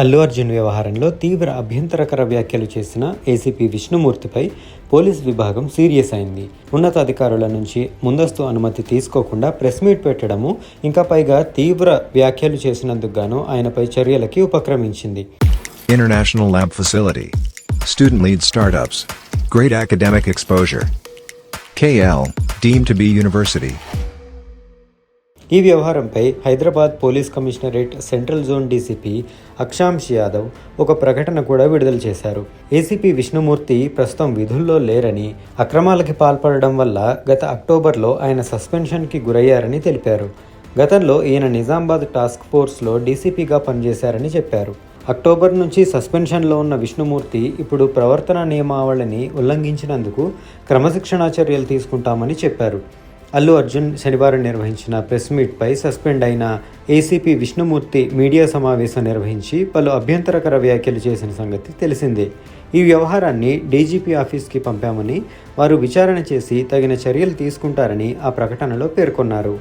అల్లు అర్జున్ వ్యవహారంలో తీవ్ర అభ్యంతరకర వ్యాఖ్యలు చేసిన ఏసీపీ విష్ణుమూర్తిపై పోలీస్ విభాగం సీరియస్ అయింది. ఉన్నతాధికారుల నుంచి ముందస్తు అనుమతి తీసుకోకుండా ప్రెస్ మీట్ పెట్టడము ఇంకా పైగా తీవ్ర వ్యాఖ్యలు చేసినందుకు గాను ఆయనపై చర్యలకి ఉపక్రమించింది. International lab facility student lead startups. Great academic exposure KL deemed to be university ఈ వ్యవహారంపై Hyderabad police commissionerate central zone DCP Akshansh Yadav ఒక ప్రకటన కూడా విడుదల చేశారు. ఏసీపీ విష్ణుమూర్తి ప్రస్తుతం విధుల్లో లేరని అక్రమాలకి పాల్పడడం వల్ల గత అక్టోబర్లో ఆయన సస్పెన్షన్కి గురయ్యారని తెలిపారు. గతంలో ఈయన నిజామాబాద్ టాస్క్ ఫోర్స్లో డీసీపీగా పనిచేశారని చెప్పారు. అక్టోబర్ నుంచి సస్పెన్షన్లో ఉన్న విష్ణుమూర్తి ఇప్పుడు ప్రవర్తన నియమావళిని ఉల్లంఘించినందుకు క్రమశిక్షణా చర్యలు తీసుకుంటామని చెప్పారు. అల్లు అర్జున్ శనివారం నిర్వహించిన ప్రెస్ మీట్పై సస్పెండ్ అయిన ఏసీపీ విష్ణుమూర్తి మీడియా సమావేశం నిర్వహించి పలు అభ్యంతరకర వ్యాఖ్యలు చేసిన సంగతి తెలిసిందే. ఈ వ్యవహారాన్ని డీజీపీ ఆఫీస్కి పంపామని వారు విచారణ చేసి తగిన చర్యలు తీసుకుంటారని ఆ ప్రకటనలో పేర్కొన్నారు.